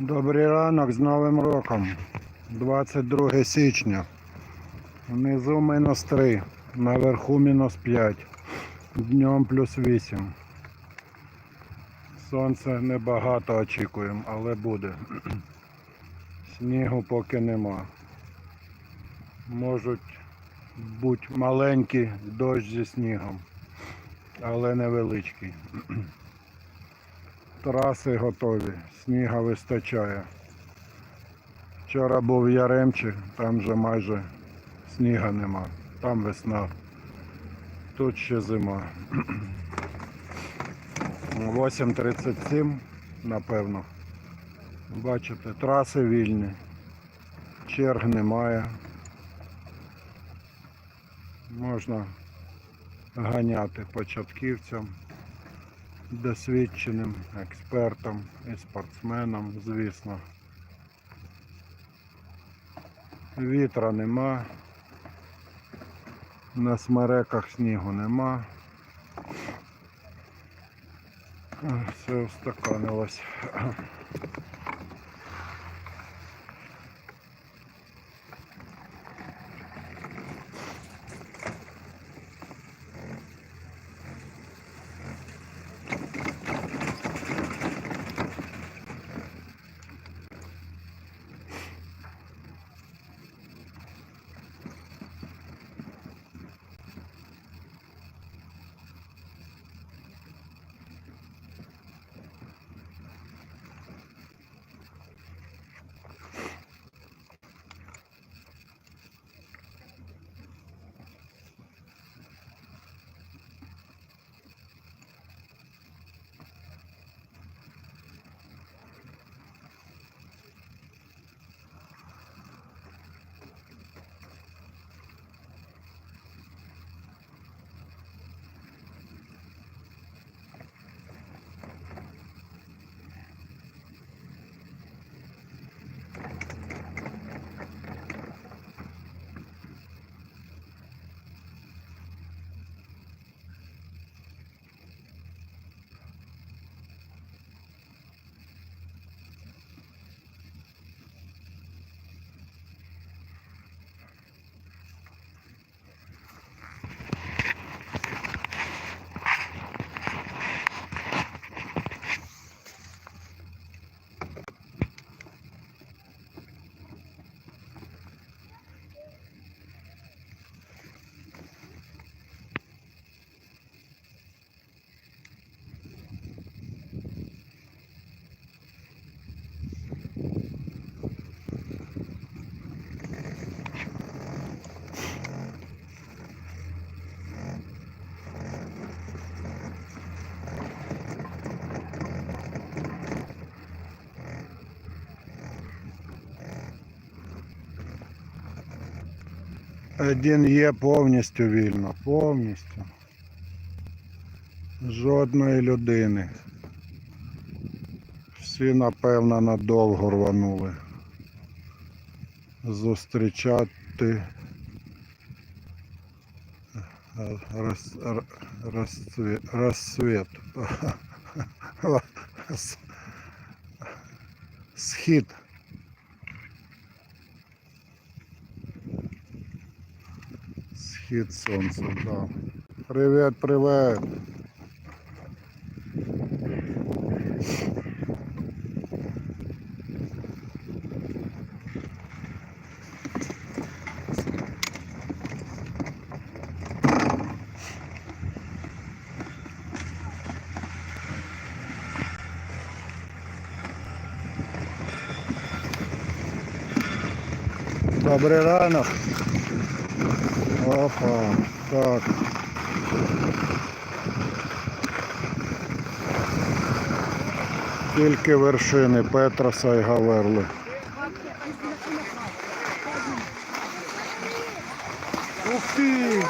Добрий ранок з Новим роком. 22 січня. Внизу мінус 3, наверху мінус 5. Днем плюс 8. Сонце небагато очікуємо, але буде. Снігу поки нема. Можуть бути маленький дощ зі снігом, але невеличкий. Траси готові, сніга вистачає. Вчора був в Яремчі, там вже майже сніга нема. Там весна. Тут ще зима. 8.37, напевно. Бачите, траси вільні. Черг немає. Можна ганяти початківцям досвідченим експертом і спортсменам, звісно. Вітра нема, на смереках снігу нема. Все устаканилось. Один є повністю вільно, повністю. Жодної людини. Всі, напевно, надовго рванули. Зустрічати роз, р- розцвіт, розцвіт. Схід. Схід сонця, да. Привет, привет. Добрий ранок. Опа, так. Тільки вершини Петроса і Гаверли. Ух ти!